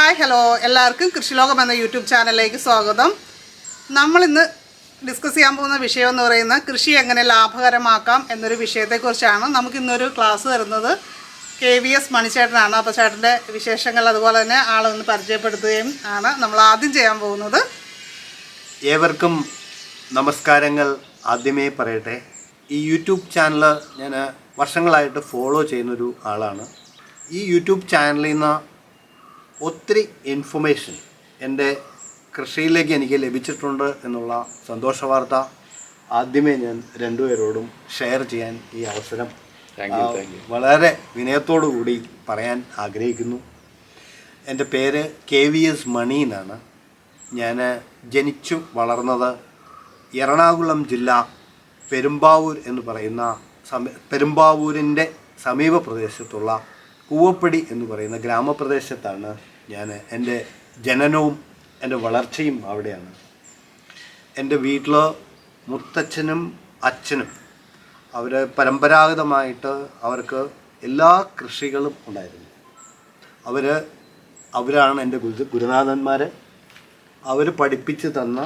Hi hello എല്ലാവർക്കും കൃഷിലോകം എന്ന YouTube ചാനലിലേക്ക് സ്വാഗതം. നമ്മളിന്ന് ഡിസ്കസ് ചെയ്യാൻ പോകുന്ന വിഷയം എന്ന് പറയുന്നത് കൃഷി എങ്ങനെ ലാഭകരമാക്കാം എന്നൊരു വിഷയത്തെക്കുറിച്ചാണ്. നമുക്കിന്നൊരു ക്ലാസ് തരുന്നത് കെ വി എസ് മണിച്ചേട്ടനാണ്. അപ്പോൾ ചേട്ടന്റെ വിശേഷങ്ങൾ അതുപോലെ തന്നെ ആളൊന്ന് പരിചയപ്പെടുത്തുകയും ആണ് നമ്മൾ ആദ്യം ചെയ്യാൻ പോകുന്നത്. ഏവർക്കും നമസ്കാരങ്ങൾ ആദ്യമേ പറയട്ടെ. ഈ യൂട്യൂബ് ചാനൽ ഞാൻ വർഷങ്ങളായിട്ട് ഫോളോ ചെയ്യുന്നൊരു ആളാണ്. ഈ യൂട്യൂബ് ചാനലിൽ നിന്ന് ഒത്തിരി ഇൻഫർമേഷൻ എന്റെ കൃഷിയിലേക്ക് എനിക്ക് ലഭിച്ചിട്ടുണ്ട് എന്നുള്ള സന്തോഷ വാർത്ത ആദ്യമേ ഞാൻ രണ്ടുപേരോടും ഷെയർ ചെയ്യാൻ ഈ അവസരം. വളരെ വിനയത്തോടു കൂടി പറയാൻ ആഗ്രഹിക്കുന്നു എന്റെ പേര് കെ വി എസ് മണി എന്നാണ് ഞാൻ ജനിച്ചു വളർന്നത് എറണാകുളം ജില്ല പെരുമ്പാവൂർ എന്ന് പറയുന്ന സമീ പെരുമ്പാവൂരിന്റെ സമീപ പ്രദേശത്തുള്ള കൂവപ്പടി എന്ന് പറയുന്ന ഗ്രാമപ്രദേശത്താണ് ഞാൻ എന്റെ ജനനവും എന്റെ വളർച്ചയും അവിടെയാണ്. എന്റെ വീട്ടിൽ മുത്തച്ഛനും അച്ഛനും അവർ പരമ്പരാഗതമായിട്ട് അവർക്ക് എല്ലാ കൃഷികളും ഉണ്ടായിരുന്നു. അവർ അവരാണ് എന്റെ ഗുരു ഗുരുനാഥന്മാർ അവർ പഠിപ്പിച്ച് തന്ന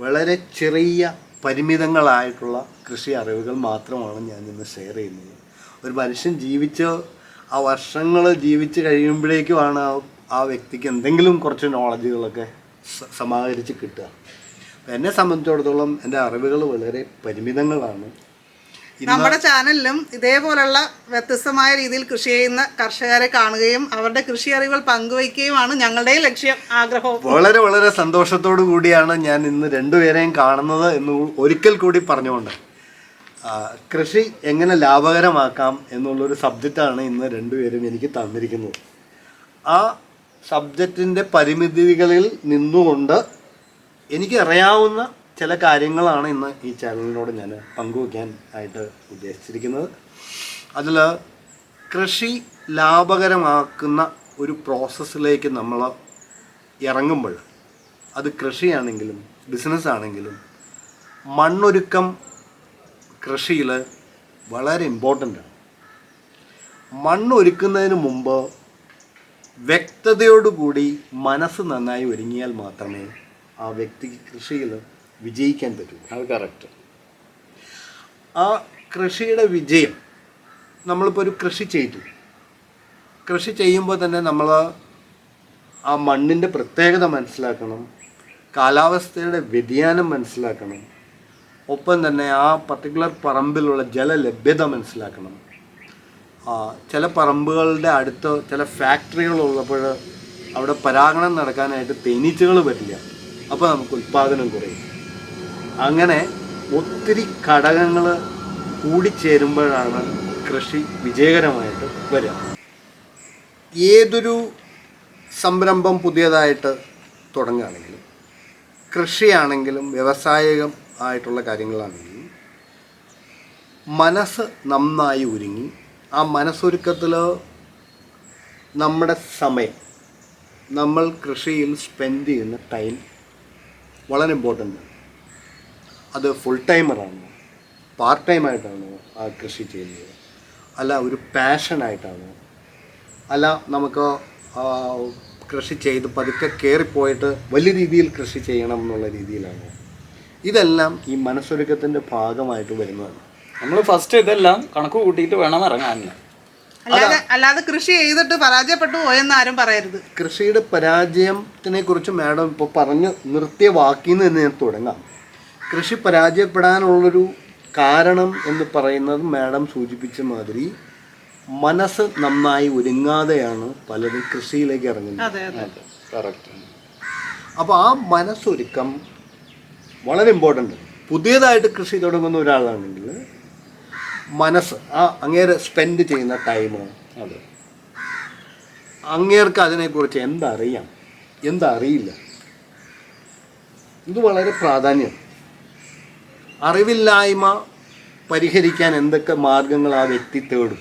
വളരെ ചെറിയ പരിമിതങ്ങളായിട്ടുള്ള കൃഷി അറിവുകൾ മാത്രമാണ് ഞാൻ ഇന്ന് ഷെയർ ചെയ്യുന്നത്. ഒരു മനുഷ്യൻ ജീവിച്ച് ആ വർഷങ്ങൾ ജീവിച്ച് കഴിയുമ്പോഴേക്കുമാണ് ആ വ്യക്തിക്ക് എന്തെങ്കിലും കുറച്ച് നോളജുകളൊക്കെ സമാഹരിച്ച് കിട്ടുക. അപ്പം എന്നെ സംബന്ധിച്ചിടത്തോളം എന്റെ അറിവുകൾ വളരെ പരിമിതങ്ങളാണ്. നമ്മുടെ ചാനലിലും ഇതേപോലുള്ള വ്യത്യസ്തമായ രീതിയിൽ കൃഷി ചെയ്യുന്ന കർഷകരെ കാണുകയും അവരുടെ കൃഷി അറിവുകൾ പങ്കുവയ്ക്കുകയുമാണ് ഞങ്ങളുടെ ലക്ഷ്യം ആഗ്രഹവും. വളരെ വളരെ സന്തോഷത്തോടു കൂടിയാണ് ഞാൻ ഇന്ന് രണ്ടുപേരെയും കാണുന്നത് എന്ന് ഒരിക്കൽ കൂടി പറഞ്ഞുകൊണ്ട്. കൃഷി എങ്ങനെ ലാഭകരമാക്കാം എന്നുള്ളൊരു സബ്ജക്റ്റാണ് ഇന്ന് രണ്ടുപേരും എനിക്ക് തന്നിരിക്കുന്നത്. ആ സബ്ജക്റ്റിന്റെ പരിമിതികളിൽ നിന്നുകൊണ്ട് എനിക്കറിയാവുന്ന ചില കാര്യങ്ങളാണ് ഇന്ന് ഈ ചാനലിനോട് ഞാൻ പങ്കുവയ്ക്കാൻ ആയിട്ട് ഉദ്ദേശിച്ചിരിക്കുന്നത്. അതിൽ കൃഷി ലാഭകരമാക്കുന്ന ഒരു പ്രോസസ്സിലേക്ക് നമ്മൾ ഇറങ്ങുമ്പോൾ അത് കൃഷിയാണെങ്കിലും ബിസിനസ് ആണെങ്കിലും മണ്ണൊരുക്കം കൃഷിയിൽ വളരെ ഇമ്പോർട്ടന്റ് ആണ്. മണ്ണൊരുക്കുന്നതിന് മുമ്പ് വ്യക്തതയോടുകൂടി മനസ്സ് നന്നായി ഒരുങ്ങിയാൽ മാത്രമേ ആ വ്യക്തിക്ക് കൃഷിയിൽ വിജയിക്കാൻ പറ്റൂ. അത് കറക്റ്റ് ആ കൃഷിയുടെ വിജയം നമ്മളിപ്പോൾ ഒരു കൃഷി ചെയ്തു. കൃഷി ചെയ്യുമ്പോൾ തന്നെ നമ്മൾ ആ മണ്ണിന്റെ പ്രത്യേകത മനസ്സിലാക്കണം കാലാവസ്ഥയുടെ വ്യതിയാനം മനസ്സിലാക്കണം ഒപ്പം തന്നെ ആ പർട്ടിക്കുലർ പറമ്പിലുള്ള ജലലഭ്യത മനസ്സിലാക്കണം. ചില പറമ്പുകളുടെ അടുത്ത് ചില ഫാക്ടറികൾ ഉള്ളപ്പോൾ അവിടെ പരാഗണം നടക്കാനായിട്ട് തേനീച്ചകൾ പറ്റില്ല അപ്പോൾ നമുക്ക് ഉൽപ്പാദനം കുറയും. അങ്ങനെ ഒത്തിരി ഘടകങ്ങൾ കൂടിച്ചേരുമ്പോഴാണ് കൃഷി വിജയകരമായിട്ട് വരിക. ഏതൊരു സംരംഭം പുതിയതായിട്ട് തുടങ്ങുകയാണെങ്കിലും കൃഷിയാണെങ്കിലും വ്യവസായികം ആയിട്ടുള്ള കാര്യങ്ങളാണെങ്കിലും മനസ്സ് നന്നായി ഒരുങ്ങി ആ മനസ്സൊരുക്കത്തിൽ നമ്മുടെ സമയം നമ്മൾ കൃഷിയിൽ സ്പെൻഡ് ചെയ്യുന്ന ടൈം വളരെ ഇമ്പോർട്ടന്റ് ആണ്. അത് ഫുൾ ടൈമറാണോ പാർട്ട് ടൈമായിട്ടാണോ ആ കൃഷി ചെയ്യുന്നത്. അല്ല ഒരു പാഷനായിട്ടാണോ അല്ല നമുക്ക് കൃഷി ചെയ്ത് പതുക്കെ കയറിപ്പോയിട്ട് വലിയ രീതിയിൽ കൃഷി ചെയ്യണം എന്നുള്ള രീതിയിലാണോ. ഇതെല്ലാം ഈ മനസ്സൊരുക്കത്തിന്റെ ഭാഗമായിട്ട് വരുന്നതാണ്. നമ്മൾ ഫസ്റ്റ് ഇതെല്ലാം കണക്ക് കൂട്ടിയിട്ട് വേണം ഇറങ്ങാൻ അല്ലാതെ അല്ലാതെ കൃഷി ചെയ്തിട്ട് പരാജയപ്പെട്ടു പോയെന്ന് ആരും പറയരുത്. കൃഷിയുടെ പരാജയത്തിനെ കുറിച്ച് മാഡം ഇപ്പോൾ പറഞ്ഞു നിർത്തിയ വാക്കിൽ നിന്ന് തന്നെ ഞാൻ തുടങ്ങാം. കൃഷി പരാജയപ്പെടാനുള്ളൊരു കാരണം എന്ന് പറയുന്നത് മാഡം സൂചിപ്പിച്ച മാതിരി മനസ്സ് നന്നായി ഒരുങ്ങാതെയാണ് പലരും കൃഷിയിലേക്ക് ഇറങ്ങുന്നത്. അതെ അതെ. കറക്റ്റ് അപ്പോൾ ആ മനസ്സൊരുക്കം വളരെ ഇമ്പോർട്ടന്റ് പുതിയതായിട്ട് കൃഷി തുടങ്ങുന്ന ഒരാളാണെങ്കിൽ മനസ്സ് ആ അങ്ങേര് സ്പെൻഡ് ചെയ്യുന്ന ടൈമോ അതെ. അങ്ങേർക്ക് അതിനെക്കുറിച്ച് എന്തറിയാം എന്തറിയില്ല ഇത് വളരെ പ്രാധാന്യം. അറിവില്ലായ്മ പരിഹരിക്കാൻ എന്തൊക്കെ മാർഗങ്ങൾ ആ വ്യക്തി തേടും?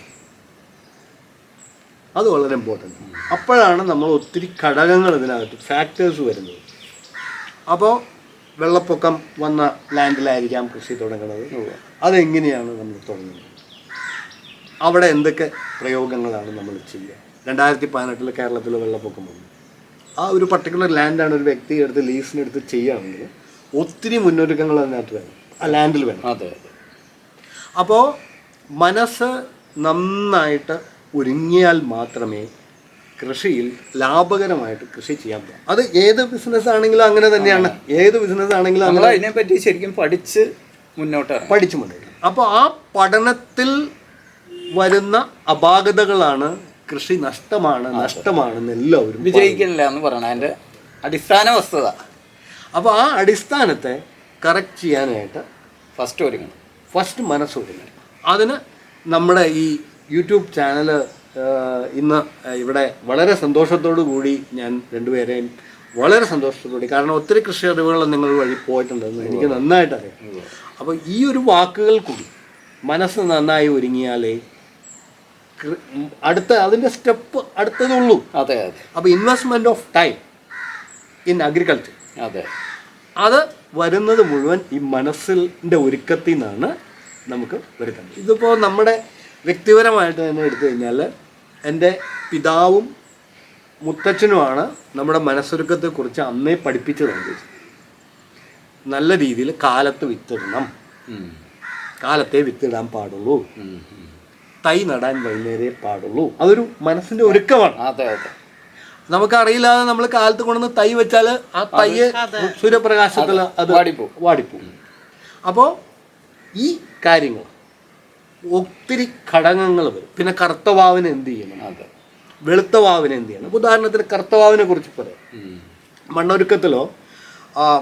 അത് വളരെ ഇമ്പോർട്ടന്റ് അപ്പോഴാണ് നമ്മൾ ഒത്തിരി ഘടകങ്ങൾ ഇതിനകത്ത് ഫാക്ടേഴ്സ് വരുന്നത്. അപ്പോൾ വെള്ളപ്പൊക്കം വന്ന ലാൻഡിലായിരിക്കാം കൃഷി തുടങ്ങുന്നത്. അതെങ്ങനെയാണ് നമ്മൾ തുടങ്ങുന്നത്? അവിടെ എന്തൊക്കെ പ്രയോഗങ്ങളാണ് നമ്മൾ ചെയ്യുക? രണ്ടായിരത്തി പതിനെട്ടിൽ കേരളത്തിൽ വെള്ളപ്പൊക്കം വന്നു. ആ ഒരു പർട്ടിക്കുലർ ലാൻഡാണ് ഒരു വ്യക്തി എടുത്ത് ലീസിനെടുത്ത് ചെയ്യുകയാണെങ്കിൽ ഒത്തിരി മുന്നൊരുക്കങ്ങൾ അതിനകത്ത് വേണം ആ ലാൻഡിൽ വേണം അതെ അതെ. അപ്പോൾ മനസ്സ് നന്നായിട്ട് ഒരുങ്ങിയാൽ മാത്രമേ കൃഷിയിൽ ലാഭകരമായിട്ട് കൃഷി ചെയ്യാൻ പറ്റും. അത് ഏത് ബിസിനസ് ആണെങ്കിലും അങ്ങനെ തന്നെയാണ്. ഏത് ബിസിനസ് ആണെങ്കിലും അങ്ങനെ അതിനെപ്പറ്റി ശരിക്കും പഠിച്ച് മുന്നോട്ട് പഠിച്ചു മുന്നോട്ട് അപ്പോൾ ആ പഠനത്തിൽ വരുന്ന അപാകതകളാണ് കൃഷി നഷ്ടമാണ് നഷ്ടമാണെന്ന് എല്ലാവരും. വിജയിക്കില്ല എന്ന് പറയണ. അതിന്റെ അടിസ്ഥാന വസ്തുത. അപ്പോൾ ആ അടിസ്ഥാനത്തെ കറക്റ്റ് ചെയ്യാനായിട്ട് ഫസ്റ്റ് ഒരുങ്ങണം. ഫസ്റ്റ് മനസ്സൊരുങ്ങണം. അതിന് നമ്മുടെ ഈ യൂട്യൂബ് ചാനൽ ഇന്ന് ഇവിടെ വളരെ സന്തോഷത്തോടു കൂടി ഞാൻ രണ്ടുപേരെയും വളരെ സന്തോഷത്തോടെ കാരണം ഒത്തിരി കൃഷി അറിവുകൾ നിങ്ങൾ വഴി പോയിട്ടുണ്ടെന്ന് എനിക്ക് നന്നായിട്ട് അറിയാം. അപ്പോൾ ഈ ഒരു വാക്കുകൾ കൂടി മനസ്സ് നന്നായി ഒരുങ്ങിയാലേ അടുത്ത അതിന്റെ സ്റ്റെപ്പ് അടുത്തതുള്ളൂ അതെ അതെ. അപ്പോൾ investment of time in agriculture അതെ. അത് വരുന്നത് മുഴുവൻ ഈ മനസ്സിന്റെ ഒരുക്കത്തിൽ നിന്നാണ് നമുക്ക് വരുന്നത്. ഇതിപ്പോൾ നമ്മുടെ വ്യക്തിപരമായിട്ട് തന്നെ എടുത്തു കഴിഞ്ഞാൽ എന്റെ പിതാവും മുത്തച്ഛനുമാണ് നമ്മുടെ മനസ്സൊരുക്കത്തെക്കുറിച്ച് അന്നേ പഠിപ്പിച്ചു തന്നത് നല്ല രീതിയിൽ കാലത്ത് വിത്തിടണം. കാലത്തെ വിത്തിടാൻ പാടുള്ളൂ. തൈ നടാൻ വൈകുന്നേരേ പാടുള്ളൂ. അതൊരു മനസ്സിന്റെ ഒരുക്കമാണ്. അതെ അതെ. നമുക്കറിയില്ലാതെ നമ്മൾ കാലത്ത് കൊണ്ടുവന്ന് തൈ വെച്ചാൽ ആ തയ്യെ സൂര്യപ്രകാശത്തിൽ അത്. വാടിപ്പോ വാടിപ്പോ അപ്പോൾ ഈ കാര്യങ്ങൾ ഒത്തിരി ഘടകങ്ങൾ വരും. പിന്നെ കർത്തവാവിന് എന്ത് ചെയ്യണം? വെളുത്ത വാവിന് എന്ത് ചെയ്യണം? ഉദാഹരണത്തിന് കർത്തവാവിനെ കുറിച്ച് പറയാം. മണ്ണൊരുക്കത്തിലോ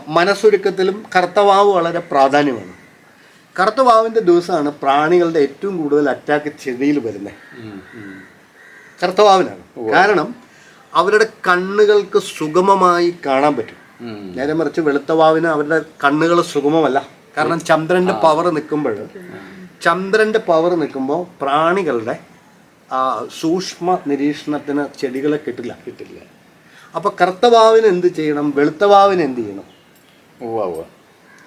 മനസ്സൊരുക്കത്തിലും കർത്തവാവ് വളരെ പ്രാധാന്യമാണ്. കർത്തവാവിന്റെ ദിവസമാണ് പ്രാണികളുടെ ഏറ്റവും കൂടുതൽ അറ്റാക്ക് ചെവിയിൽ വരുന്നത്. കർത്തവാവിനാണ് കാരണം അവരുടെ കണ്ണുകൾക്ക് സുഗമമായി കാണാൻ പറ്റും. നേരെ മറിച്ച് വെളുത്തവാവിന് അവരുടെ കണ്ണുകൾ സുഗമമല്ല. കാരണം ചന്ദ്രന്റെ പവർ നിൽക്കുമ്പോൾ ചന്ദ്രന്റെ പവർ നിൽക്കുമ്പോൾ പ്രാണികളുടെ ആ സൂക്ഷ്മ നിരീക്ഷണത്തിന് ചെടികളെ കിട്ടില്ല. കിട്ടില്ല. അപ്പൊ കറുത്തവാവിന് എന്ത് ചെയ്യണം? വെളുത്തവാവിന് എന്ത് ചെയ്യണം? ഉവ്വ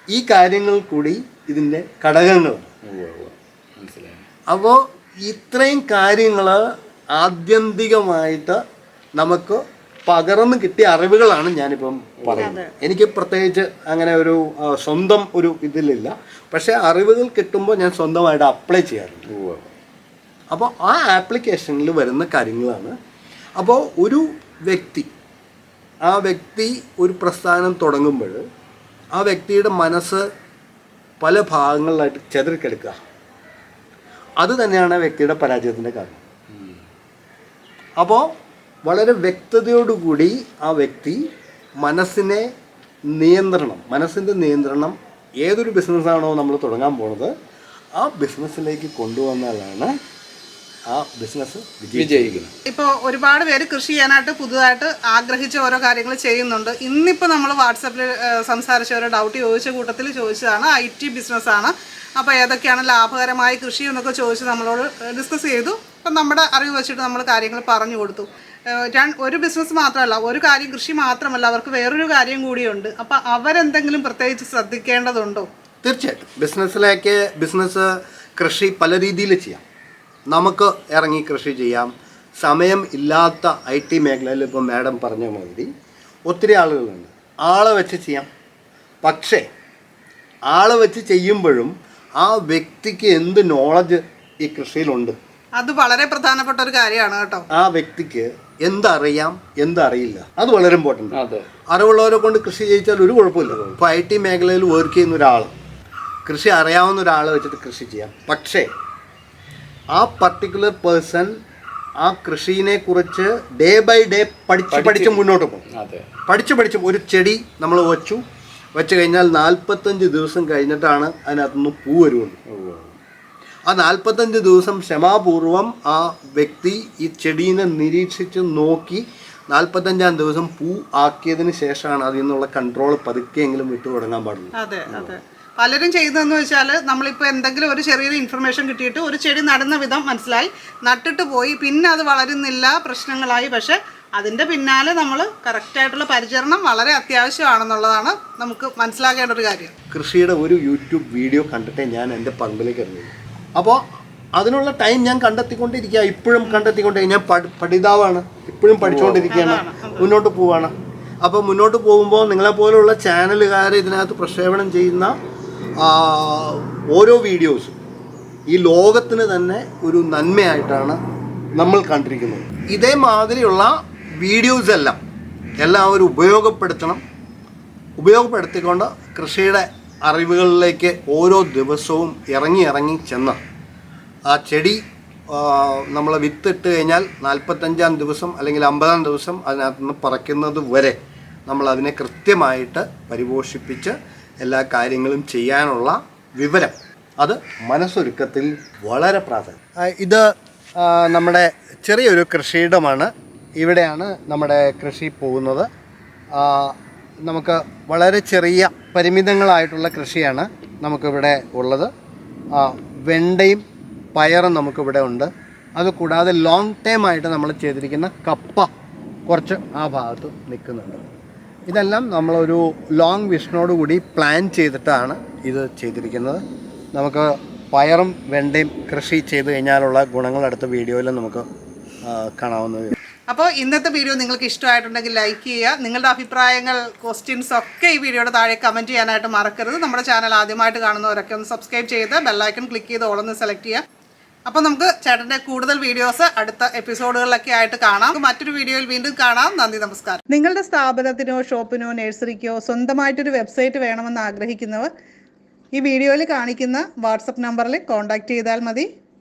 ഈ കാര്യങ്ങൾ കൂടി ഇതിന്റെ ഘടകങ്ങളാണ്. അപ്പോ മനസ്സിലായി. അപ്പോൾ ഇത്രയും കാര്യങ്ങൾ ആത്യന്തികമായിട്ട് നമുക്ക് പകർന്ന് കിട്ടിയ അറിവുകളാണ് ഞാനിപ്പം പറയുന്നത്. എനിക്ക് പ്രത്യേകിച്ച് അങ്ങനെ ഒരു സ്വന്തം ഒരു ഇതിലില്ല. പക്ഷേ അറിവുകൾ കിട്ടുമ്പോൾ ഞാൻ സ്വന്തമായിട്ട് അപ്ലൈ ചെയ്യാറുണ്ട്. അപ്പോൾ ആ ആപ്ലിക്കേഷനിൽ വരുന്ന കാര്യങ്ങളാണ്. അപ്പോൾ ഒരു വ്യക്തി ആ വ്യക്തി ഒരു പ്രസ്ഥാനം തുടങ്ങുമ്പോൾ ആ വ്യക്തിയുടെ മനസ്സ് പല ഭാഗങ്ങളിലായിട്ട് ചെതറിക്കെടുക്കുക. അത് തന്നെയാണ് ആ വ്യക്തിയുടെ പരാജയത്തിന്റെ കാരണം. അപ്പോൾ വളരെ വ്യക്തതയോടുകൂടി ആ വ്യക്തി മനസ്സിനെ നിയന്ത്രണം മനസ്സിന്റെ നിയന്ത്രണം ഏതൊരു ബിസിനസ്സാണോ നമ്മൾ തുടങ്ങാൻ പോണത് ആ ബിസിനസ്സിലേക്ക് കൊണ്ടുവന്നാലാണ് ആ ബിസിനസ് വിജയിക്കുന്നത്. ഇപ്പോൾ ഒരുപാട് പേര് കൃഷി ചെയ്യാനായിട്ട് പുതുതായിട്ട് ആഗ്രഹിച്ച ഓരോ കാര്യങ്ങൾ ചെയ്യുന്നുണ്ട്. ഇന്നിപ്പോൾ നമ്മൾ വാട്സപ്പിൽ സംസാരിച്ച ഓരോ ഡൗട്ട് ചോദിച്ച കൂട്ടത്തിൽ ചോദിച്ചതാണ് ഐ ടി ബിസിനസ്സാണ്. അപ്പോൾ ഏതൊക്കെയാണ് ലാഭകരമായ കൃഷി എന്നൊക്കെ ചോദിച്ച് നമ്മളോട് ഡിസ്കസ് ചെയ്തു. അപ്പം നമ്മുടെ അറിവ് വെച്ചിട്ട് നമ്മൾ കാര്യങ്ങൾ പറഞ്ഞു കൊടുത്തു. ഒരു ബിസിനസ് മാത്രമല്ല ഒരു കാര്യം കൃഷി മാത്രമല്ല അവർക്ക് വേറൊരു കാര്യം കൂടിയുണ്ട്. അപ്പം അവരെന്തെങ്കിലും പ്രത്യേകിച്ച് ശ്രദ്ധിക്കേണ്ടതുണ്ടോ? തീർച്ചയായിട്ടും. ബിസിനസ്സിലേക്ക് ബിസിനസ് കൃഷി പല രീതിയിൽ ചെയ്യാം. നമുക്ക് ഇറങ്ങി കൃഷി ചെയ്യാം. സമയം ഇല്ലാത്ത ഐ ടി മേഖലയിൽ ഇപ്പോൾ മാഡം പറഞ്ഞ മാതിരി ഒത്തിരി ആളുകളുണ്ട്. ആളെ വെച്ച് ചെയ്യാം. പക്ഷേ ആളെ വെച്ച് ചെയ്യുമ്പോഴും ആ വ്യക്തിക്ക് എന്ത് നോളജ് ഈ കൃഷിയിലുണ്ട്? അത് വളരെ പ്രധാനപ്പെട്ട ഒരു കാര്യമാണ് കേട്ടോ. ആ വ്യക്തിക്ക് എന്തറിയാം എന്തറിയില്ല. അത് വളരെ ഇമ്പോർട്ടന്റ് അതെ. അറിവുള്ളവരെ കൊണ്ട് കൃഷി ചെയ്യിച്ചാൽ ഒരു കുഴപ്പമില്ല. ഇപ്പോൾ ഐ ടി മേഖലയിൽ വർക്ക് ചെയ്യുന്ന ഒരാൾ കൃഷി അറിയാവുന്ന ഒരാളെ വെച്ചിട്ട് കൃഷി ചെയ്യാം. പക്ഷേ ആ പർട്ടിക്കുലർ പേഴ്സൺ ആ കൃഷിനെ കുറിച്ച് ഡേ ബൈ ഡേ പഠിച്ച് പഠിച്ച് മുന്നോട്ട് പോകും. അതെ. പഠിച്ച് പഠിച്ച് ഒരു ചെടി നമ്മൾ വെച്ചു. വെച്ച് കഴിഞ്ഞാൽ നാൽപ്പത്തഞ്ച് ദിവസം കഴിഞ്ഞിട്ടാണ് അതിനകത്തുനിന്ന് പൂ വരുള്ളൂ. ആ നാൽപ്പത്തഞ്ച് ദിവസം ക്ഷമാപൂർവം ആ വ്യക്തി ഈ ചെടീനെ നിരീക്ഷിച്ച് നോക്കി നാൽപ്പത്തഞ്ചാം ദിവസം പൂ ആക്കിയതിന് ശേഷമാണ് അതിൽ നിന്നുള്ള കൺട്രോൾ പതുക്കെയെങ്കിലും വിട്ടു തുടങ്ങാൻ പാടുള്ളൂ. അതെ അതെ. പലരും ചെയ്യുന്നതെന്ന് വെച്ചാൽ നമ്മളിപ്പോൾ എന്തെങ്കിലും ഒരു ചെറിയൊരു ഇൻഫർമേഷൻ കിട്ടിയിട്ട് ഒരു ചെടി നടുന്ന വിധം മനസ്സിലായി നട്ടിട്ട് പോയി പിന്നെ അത് വളരുന്നില്ല പ്രശ്നങ്ങളായി. പക്ഷേ അതിന്റെ പിന്നാലെ നമ്മൾ കറക്റ്റായിട്ടുള്ള പരിചരണം വളരെ അത്യാവശ്യമാണെന്നുള്ളതാണ് നമുക്ക് മനസ്സിലാക്കേണ്ട ഒരു കാര്യം. കൃഷിയുടെ ഒരു യൂട്യൂബ് വീഡിയോ കണ്ടിട്ടേ ഞാൻ എന്റെ പങ്കിലേക്ക് ഇറങ്ങുള്ളൂ അപ്പോൾ അതിനുള്ള ടൈം ഞാൻ കണ്ടെത്തിക്കൊണ്ടിരിക്കുക ഇപ്പോഴും കണ്ടെത്തിക്കൊണ്ടേ ഞാൻ പഠിതാവാണ്. ഇപ്പോഴും പഠിച്ചുകൊണ്ടിരിക്കുകയാണ് മുന്നോട്ട് പോവാണ്. അപ്പോൾ മുന്നോട്ട് പോകുമ്പോൾ നിങ്ങളെപ്പോലുള്ള ചാനലുകാർ ഇതിനകത്ത് പ്രക്ഷേപണം ചെയ്യുന്ന ഓരോ വീഡിയോസും ഈ ലോകത്തിന് തന്നെ ഒരു നന്മയായിട്ടാണ് നമ്മൾ കണ്ടിരിക്കുന്നത്. ഇതേമാതിരിയുള്ള വീഡിയോസ് എല്ലാം എല്ലാവരും ഉപയോഗപ്പെടുത്തണം. ഉപയോഗപ്പെടുത്തിക്കൊണ്ട് കൃഷിയുടെ അറിവുകളിലേക്ക് ഓരോ ദിവസവും ഇറങ്ങി ഇറങ്ങി ചെന്ന് ആ ചെടി നമ്മൾ വിത്തിട്ട് കഴിഞ്ഞാൽ നാൽപ്പത്തഞ്ചാം ദിവസം അല്ലെങ്കിൽ അമ്പതാം ദിവസം അതിനകത്ത് നിന്ന് പറയ്ക്കുന്നത് വരെ നമ്മൾ അതിനെ കൃത്യമായിട്ട് പരിപോഷിപ്പിച്ച് എല്ലാ കാര്യങ്ങളും ചെയ്യാനുള്ള വിവരം. അത് മനസ്സൊരുക്കത്തിൽ വളരെ പ്രാധാന്യം. ഇത് നമ്മുടെ ചെറിയൊരു കൃഷിയിടമാണ്. ഇവിടെയാണ് നമ്മുടെ കൃഷി പോകുന്നത്. നമുക്ക് വളരെ ചെറിയ പരിമിതങ്ങളായിട്ടുള്ള കൃഷിയാണ് നമുക്കിവിടെ ഉള്ളത്. വെണ്ടയും പയറും നമുക്കിവിടെ ഉണ്ട്. അതുകൂടാതെ ലോങ് ടൈം ആയിട്ട് നമ്മൾ ചെയ്തിരിക്കുന്ന കപ്പ കുറച്ച് ആ ഭാഗത്ത് നിൽക്കുന്നുണ്ട്. ഇതെല്ലാം നമ്മളൊരു ലോങ് വിഷനോട് കൂടി പ്ലാൻ ചെയ്തിട്ടാണ് ഇത് ചെയ്തിരിക്കുന്നത്. നമുക്ക് പയറും വെണ്ടയും കൃഷി ചെയ്ത് കഴിഞ്ഞാലുള്ള ഗുണങ്ങൾ അടുത്ത വീഡിയോയിൽ നമുക്ക് കാണാവുന്നതാണ്. അപ്പോൾ ഇന്നത്തെ വീഡിയോ നിങ്ങൾക്ക് ഇഷ്ടമായിട്ടുണ്ടെങ്കിൽ ലൈക്ക് ചെയ്യുക. നിങ്ങളുടെ അഭിപ്രായങ്ങൾ ക്വസ്റ്റ്യൻസ് ഒക്കെ ഈ വീഡിയോയുടെ താഴെ കമന്റ് ചെയ്യാനായിട്ട് മറക്കരുത്. നമ്മുടെ ചാനൽ ആദ്യമായിട്ട് കാണുന്നവരൊക്കെ ഒന്ന് സബ്സ്ക്രൈബ് ചെയ്ത് ബെല്ലൈക്കൺ ക്ലിക്ക് ചെയ്ത് ഓളൊന്ന് സെലക്ട് ചെയ്യുക. അപ്പോൾ നമുക്ക് ചേട്ടന്റെ കൂടുതൽ വീഡിയോസ് അടുത്ത എപ്പിസോഡുകളിലൊക്കെ ആയിട്ട് കാണാം. മറ്റൊരു വീഡിയോയിൽ വീണ്ടും കാണാം. നന്ദി നമസ്കാരം. നിങ്ങളുടെ സ്ഥാപനത്തിനോ ഷോപ്പിനോ നഴ്സറിക്കോ സ്വന്തമായിട്ടൊരു വെബ്സൈറ്റ് വേണമെന്ന് ആഗ്രഹിക്കുന്നവർ ഈ വീഡിയോയിൽ കാണിക്കുന്ന വാട്സപ്പ് നമ്പറിൽ കോൺടാക്ട് ചെയ്താൽ മതി.